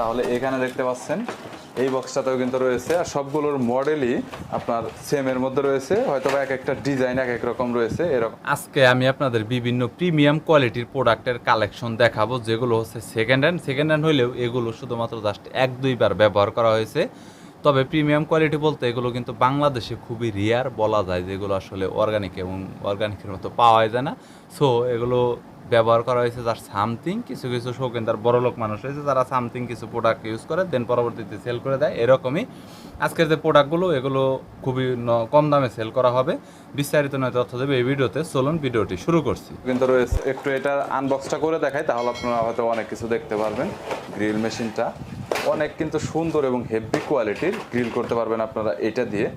তাহলে এখানে দেখতে পাচ্ছেন, এই বক্সটাতেও কিন্তু রয়েছে। আর সবগুলোর মডেলই আপনার সেম এর মধ্যে রয়েছে। হয়তো বা এক একটা ডিজাইন এক এক রকম রয়েছে, এরকম। আজকে আমি আপনাদের বিভিন্ন প্রিমিয়াম কোয়ালিটির প্রোডাক্টের কালেকশন দেখাবো, যেগুলো হচ্ছে সেকেন্ড হ্যান্ড সেকেন্ড হ্যান্ড হইলেও এগুলো শুধুমাত্র জাস্ট এক দুইবার ব্যবহার করা হয়েছে। তবে প্রিমিয়াম কোয়ালিটি বলতে এগুলো কিন্তু বাংলাদেশে খুবই রেয়ার বলা যায় যেগুলো আসলে অর্গানিক এবং অর্গানিকের মতো পাওয়া যায় না। সো এগুলো ব্যবহার করা হয়েছে যার সামথিং কিছু কিছু শৌখিনদার বড় লোক মানুষ রয়েছে যারা সামথিং কিছু প্রোডাক্ট ইউজ করে দেন পরবর্তীতে সেল করে দেয়, এরকমই। আজকের যে প্রোডাক্টগুলো এগুলো খুবই কম দামে সেল করা হবে। বিস্তারিত নয় তথ্য দেবে এই ভিডিওতে, চলুন ভিডিওটি শুরু করছি। কিন্তু একটু এটা আনবক্সটা করে দেখাই, তাহলে আপনারা হয়তো অনেক কিছু দেখতে পারবেন। গ্রিল মেশিনটা অনেক কিন্তু সুন্দর এবং হেভি কোয়ালিটির গ্রিল করতে পারবেন আপনারা এটা দিয়ে।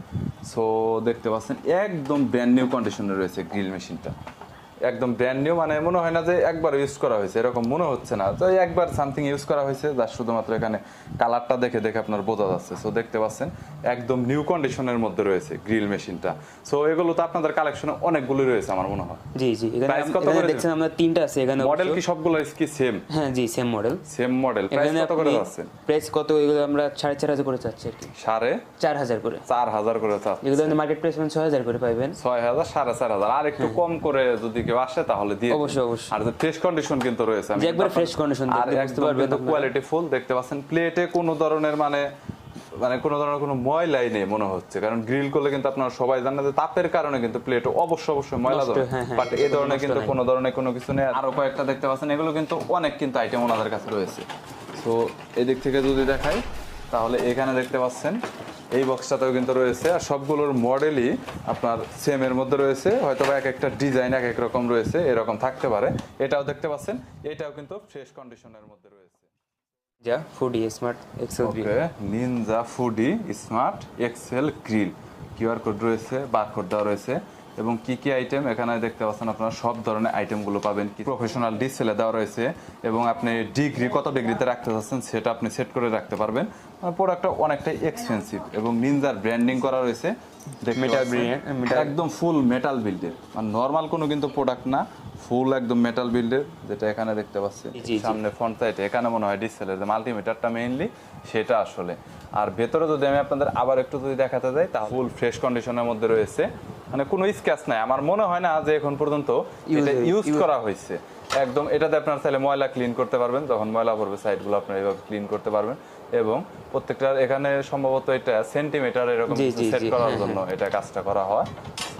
সো দেখতে পাচ্ছেন, একদম ব্র্যান্ড নিউ কন্ডিশনে রয়েছে গ্রিল মেশিনটা একদম ব্র্যান্ড নিউ মানে মনে হয় না যে একবার ইউজ করা হয়েছে, এরকম মনে হচ্ছে না। তো একবার সামথিং ইউজ করা হয়েছে যার শুধুমাত্র এখানে কালারটা দেখে দেখে আপনার বোঝা যাচ্ছে। সো দেখতে পাচ্ছেন একদম নিউ কন্ডিশনের মধ্যে রয়েছে গ্রিল মেশিনটা সো এগুলো তো আপনাদের কালেকশনে অনেকগুলো রয়েছে আমার মনে হয়। জি জি এখানে দেখছেন আমরা তিনটা আছে এখানে মডেল কি সবগুলো কি সেম হ্যাঁ জি same model same model price কত করে যাচ্ছে? প্রাইস কত এগুলো আমরা সাড়ে চার হাজার করে চাচ্ছি আর কি। সাড়ে? চার হাজার করে। চার হাজার করে চাচ্ছে এগুলো মার্কেট প্রাইস ছয় হাজার করে পাইবেন। ছয় হাজার আর একটু কম করে যদি কেউ আসে তাহলে দিয়ে অবশ্যই, অবশ্যই। আর ফ্রেশ কন্ডিশন কিন্তু রয়েছে আমি একবারে fresh condition আর বুঝতে পারবেন কোয়ালিটি ফুল দেখতে পাচ্ছেন। প্লেটে কোনো ধরনের মানে মানে কোনো ধরনের কোনো ময়লাই নেই মনে হচ্ছে। কারণ গ্রিল করলে কিন্তু আপনারা সবাই জানেন যে তাপের কারণে কিন্তু প্লেট অবশ্যই অবশ্যই ময়লা ধরে। হ্যাঁ, হ্যাঁ, বাট এই ধরনের কিন্তু কোনো ধরনের কোনো কিছু নেই। আরও কয়েকটা দেখতে পাচ্ছেন এগুলো কিন্তু অনেক কিন্তু আইটেম ওনাদের কাছে রয়েছে। তো এদিক থেকে যদি দেখাই তাহলে এখানে দেখতে পাচ্ছেন এই বক্সটাতেও কিন্তু রয়েছে। আর সবগুলোর মডেলই আপনার সেম এর মধ্যে রয়েছে। হয়তো এক একটা ডিজাইন এক এক রকম রয়েছে এরকম থাকতে পারে। এটাও দেখতে পাচ্ছেন এটাও কিন্তু ফ্রেশ কন্ডিশনের মধ্যে রয়েছে। যা Foodi smart XL okay Ninja Foodi smart XL grill QR code রয়েছে বারকোড দেওয়া রয়েছে। এবং কি কি আইটেম এখানে দেখতে পাচ্ছেন আপনারা সব ধরনের আইটেমগুলো পাবেন। কি প্রফেশনাল ডিসপ্লে দেওয়া রয়েছে এবং আপনি ডিগ্রি কত ডিগ্রিতে রাখতে চাচ্ছেন সেটা আপনি সেট করে রাখতে পারবেন। প্রোডাক্টটা অনেকটাই এক্সপেন্সিভ এবং নিনজার ব্র্যান্ডিং করা রয়েছে। একদম ফুল মেটাল বিল্ডের মানে নর্মাল কোনো কিন্তু প্রোডাক্ট না। ফুল একদম মেটাল বিল্ডের যেটা এখানে দেখতে জি। সামনে ফ্রন্ট সাইডে এখানে মনে হয় ডিসপ্লে যে মাল্টিমিটারটা মেইনলি সেটা আসলে। আর ভেতরে যদি আমি আপনাদের আবার একটু যদি দেখাতে যাই তা ফুল ফ্রেশ কন্ডিশনের মধ্যে রয়েছে। মানে কোনো স্ক্যাচ নাই। আমার মনে হয় না যে এখন পর্যন্ত এটা ইউজ করা হয়েছে। একদম এটাতে আপনার চাইলে ময়লা ক্লিন করতে পারবেন। যখন ময়লা পড়বে সাইডগুলো আপনার এইভাবে ক্লিন করতে পারবেন। এবং প্রত্যেকটার এখানে সম্ভবত এটা সেন্টিমিটার এরকম সেট করার জন্য এটা কাজটা করা হয়।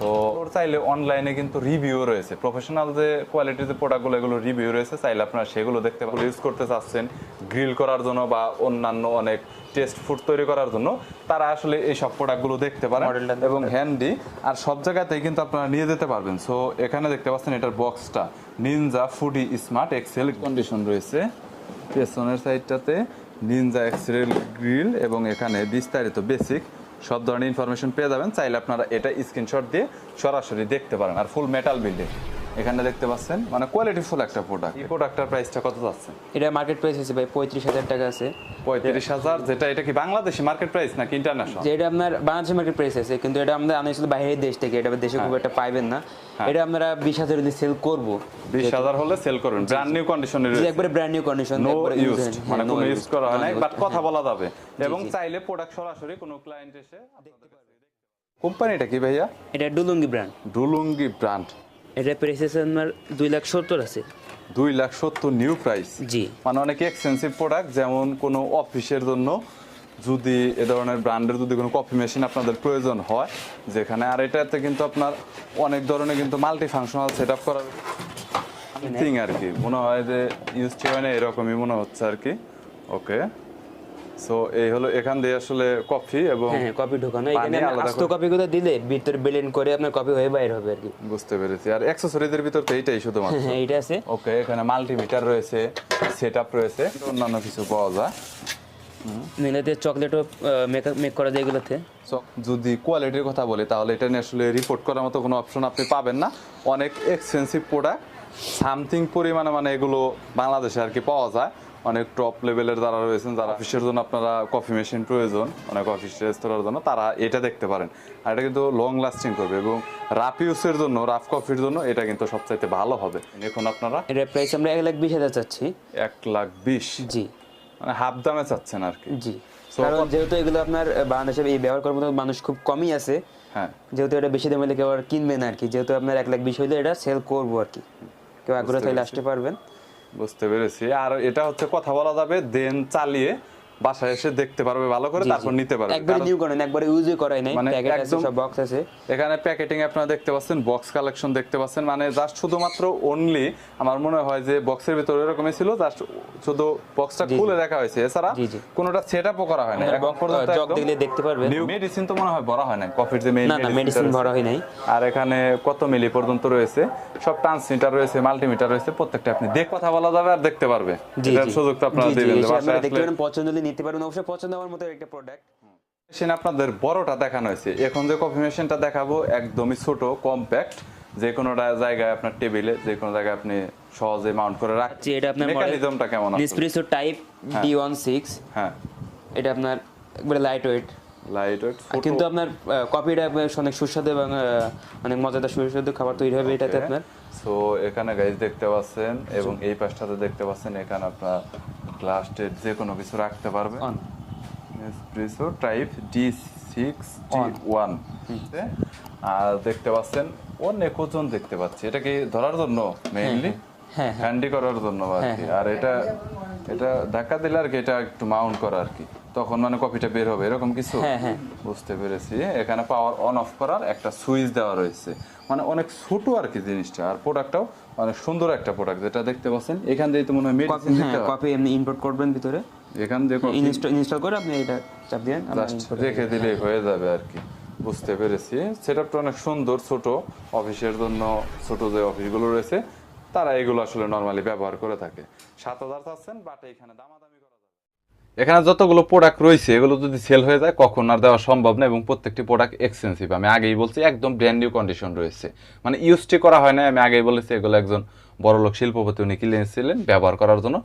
তো ওর চাইলে অনলাইনে কিন্তু রিভিউ রয়েছে। প্রফেশনাল যে কোয়ালিটির যে প্রোডাক্টগুলো এগুলো রিভিউ রয়েছে চাইলে আপনারা সেগুলো দেখতে পারেন। ইউজ করতে চাচ্ছেন গ্রিল করার জন্য বা অন্যান্য অনেক টেস্ট ফুড তৈরি করার জন্য তারা আসলে এই সব প্রোডাক্টগুলো দেখতে পারেন এবং হ্যান্ডি আর সব জায়গাতেই কিন্তু আপনারা নিয়ে যেতে পারবেন। সো এখানে দেখতে পাচ্ছেন এটার বক্সটা Ninja Foodi smart XL condition রয়েছে। পেছনের সাইডটাতে নিনজা এক্সেল গ্রিল এবং এখানে বিস্তারিত বেসিক সব ধরনের ইনফরমেশন পেয়ে যাবেন। চাইলে আপনারা এটা স্ক্রিনশট দিয়ে সরাসরি দেখতে পারেন। আর ফুল মেটাল বিল্ডিং এখানে দেখতে পাচ্ছেন মানে কোয়ালিটি ফুল একটা প্রোডাক্ট এই প্রোডাক্টটার প্রাইসটা কত যাচ্ছে? এটা মার্কেট প্রাইস আছে ভাই পঁয়ত্রিশ হাজার টাকা আছে। পঁয়ত্রিশ হাজার যেটা এটা কি বাংলাদেশি মার্কেট প্রাইস নাকি ইন্টারন্যাশনাল যে এটা আপনার বাংলাদেশের মার্কেট প্রাইস আছে কিন্তু এটা আমরা আনা হয়েছিল বাইরের দেশ থেকে এটা দেশে খুব একটা পাইবেন না। এটা আমরা বিশ হাজার যদি সেল করব। বিশ হাজার হলে সেল করবেন ব্র্যান্ড নিউ কন্ডিশনে একবারে brand new condition no use মানে কোনো ইউজ করা হয় নাই বাট কথা বলা যাবে। এবং চাইলে প্রোডাক্ট সরাসরি কোনো ক্লায়েন্ট এসে কোম্পানিটা কি ভাইয়া? এটা ডুলুঙ্গি ব্র্যান্ড ডুলুঙ্গি ব্র্যান্ড এটা প্রাইস আছে আপনার দুই লাখ সত্তর আছে। দুই লাখ সত্তর নিউ প্রাইস জি। মানে অনেক এক্সপেন্সিভ প্রোডাক্ট যেমন কোনো অফিসের জন্য যদি এ ধরনের ব্র্যান্ডের যদি কোনো কফি মেশিন আপনাদের প্রয়োজন হয় যেখানে আর এটাতে কিন্তু আপনার অনেক ধরনের কিন্তু মাল্টি ফাংশনাল সেট আপ করার থিং আর কি। মনে হয় যে ইউজ হয় না এরকমই মনে হচ্ছে আর কি। ওকে সো এই হলো এখান দিয়ে আসলে কফি এবং হ্যাঁ কপি ঢোকানো। এখানে আস্ত কপিগুলো দিলে ভিতরে ব্লেন্ড করে আপনার হয়ে বাইর হবে আর কি। বুঝতে পেরেছি। আর অ্যাক্সেসরিজের ভিতর তো এইটাই শুধুমাত্র। হ্যাঁ এইটা আছে। ওকে এখানে মাল্টিমিটার রয়েছে সেট আপ রয়েছে অন্যান্য কিছু পাওয়া যায়। চকলেটও মেক করা যায় এগুলোতে। যদি কোয়ালিটির কথা বলি তাহলে এটা নিয়ে আসলে রিপোর্ট করার মতো কোনো অপশন আপনি পাবেন না। অনেক এক্সপেন্সিভ প্রোডাক্ট সামথিং পরিমাণে মানে এগুলো বাংলাদেশে আর কি পাওয়া যায়। অনেক টপ লেভেলের যারা রয়েছেন যারা অফিসের জন্য আপনারা কফি মেশিন প্রয়োজন অনেক অফিস রেস্তোরাঁর জন্য তারা এটা দেখতে পারেন। আর এটা কিন্তু লং লাস্টিং করবে এবং রাফ ইউসের জন্য রাফ কফির জন্য এটা কিন্তু সবচাইতে ভালো হবে। এখন আপনারা। এটা প্রাইস আমরা এক লাখ বিশ হাজার চাচ্ছি। এক লাখ বিশ? জি। মানে হাফ দামে চাচ্ছেন আর কি। জি। কারণ যেহেতু এগুলো আপনার বাংলাদেশে এই ব্যবহার করার মতো মানুষ খুব কমই আছে হ্যাঁ। যেহেতু এটা বেশি দামে কেউ আর কিনবে না আর কি। যেহেতু আপনার এক লাখ বিশ হইলে এটা সেল করব আর কি। কেউ আগ্রহ থাকলে আসতে পারবেন। বুঝতে পেরেছি আর এটা হচ্ছে কথা বলা যাবে দেন চালিয়ে বাসায় এসে দেখতে পারবে ভালো করে। তারপর নিতে পারবে। একবারে নিউ করেন একবারে ইউজই করাই নাই। মানে প্যাকেট আছে সব বক্স আছে। এখানে প্যাকেটিং আপনারা দেখতে পাচ্ছেন বক্স কালেকশন দেখতে পাচ্ছেন। মানে জাস্ট শুধুমাত্র অনলি আমার মনে হয় যে বক্সের ভিতরে এরকমই ছিল জাস্ট শুধু বক্সটা খুলে রাখা হয়েছে। এছাড়া। কোনোটা সেটআপও করা হয় না আপনার এখন পর্যন্ত জগ দেখলে দেখতে পারবেন। মেডিসিন তো মনে হয় ভরা হয় না কফির যে মেইন না না মেডিসিন ভরা হয় নাই। আর এখানে কত মিলি পর্যন্ত রয়েছে? সব ট্রান্সমিটার রয়েছে মাল্টিমিটার রয়েছে প্রত্যেকটা আপনি দেখ কথা বলা যাবে আর দেখতে পারবে। এটার সুযোগ তো আপনারা দিবেন বাসায় দেখতে পারেন পছন্দ হলে নিতে পারেন অবশ্যই পছন্দ হওয়ার মতো একটা প্রোডাক্ট মেশিন আপনাদের বড়টা দেখানো হয়েছে। এখন যে কফি মেশিনটা দেখাবো একদমই ছোট কম্প্যাক্ট যে কোনো জায়গায় আপনার টেবিলে যে কোনো জায়গায় আপনি সহজে মাউন্ট করে জি রাখছেন এটা আপনার মেকানিজমটা কেমন আছে? Nespresso type D one six হ্যাঁ। এটা আপনার একবারে লাইট ওয়েট লাইট ওয়েট কিন্তু আপনার কপিটা অনেক সুস্বাদু এবং অনেক মজাদার সুস্বাদু খাবার তৈরি হবে এটাতে আপনার। সো এখানে গাইজ দেখতে পাচ্ছেন এবং এই পাশটাতে দেখতে পাচ্ছেন এখানে আপনার গ্লাস যে কোনো কিছু রাখতে পারবে। Espresso type D six one আর দেখতে পাচ্ছেন অনেক ওজন দেখতে পাচ্ছি। এটা কি ধরার জন্য মেইনলি হ্যাঁ, হ্যান্ডি করার জন্য আর হ্যাঁ, আর এটা এটা ধাক্কা দিলে আর কি এটা একটু মাউন্ট করা আর কি। তখন মানে কপিটা বের হবে এরকম কিছু? হ্যাঁ, হ্যাঁ। বুঝতে পেরেছি। এখানে পাওয়ার অন অফ করার একটা সুইচ দেওয়া রয়েছে। মানে অনেক ছোট আর কি জিনিসটা আর প্রোডাক্টটাও অনেক সুন্দর একটা প্রোডাক্ট যেটা দেখতে পাচ্ছেন। এখান দিয়ে তো মনে হয় মেডিসিন কপি হ্যাঁ এমনি ইম্পোর্ট করবেন ভিতরে। এখান দিয়ে ইনস্টল করে আপনি এটা চাপ আমরা রেখে দিলে হয়ে যাবে আর কি। বুঝতে পেরেছি। সেটআপটা অনেক সুন্দর ছোট। অফিসের জন্য ছোট যে অফিসগুলো রয়েছে তারা এগুলো আসলে নর্মালি ব্যবহার করে থাকে। সাত হাজার চাচ্ছেন বাট এখানে দামাদামি করা যাবে। এখানে যতগুলো প্রোডাক্ট রয়েছে, এগুলো যদি সেল হয়ে যায়, কখন আর দেওয়া সম্ভব না, এবং প্রত্যেকটি প্রোডাক্ট এক্সপেন্সিভ আমি আগেই বলছি, একদম ব্র্যান্ড নিউ কন্ডিশন রয়েছে। মানে ইউজটি করা হয় না আমি আগেই বলেছি, এগুলো একজন বড়লোক শিল্পপতি, উনি কিনেছিলেন, ব্যবহার করার জন্য,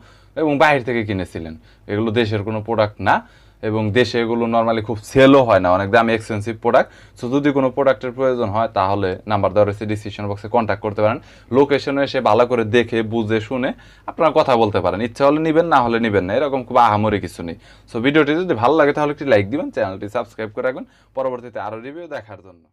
এবং বাইরে থেকে কিনেছিলেন। এগুলো দেশের কোনো প্রোডাক্ট না। এবং দেশে এগুলো নর্মালি খুব সেলও হয় না, অনেক দামি এক্সপেন্সিভ প্রোডাক্ট সো যদি কোনো প্রোডাক্টের প্রয়োজন হয়, তাহলে নাম্বার দেওয়া রয়েছে ডিসিশন বক্সে কন্ট্যাক্ট করতে পারেন। লোকেশনে এসে ভালো করে দেখে, বুঝে, শুনে আপনারা কথা বলতে পারেন। ইচ্ছা হলে নেবেন, না হলে নেবেন না, এরকম খুব আহামরি কিছু নেই। সো ভিডিওটি যদি ভালো লাগে, তাহলে একটি লাইক দিবেন চ্যানেলটি সাবস্ক্রাইব করে রাখবেন। পরবর্তীতে আরও রিভিউ দেখার জন্য।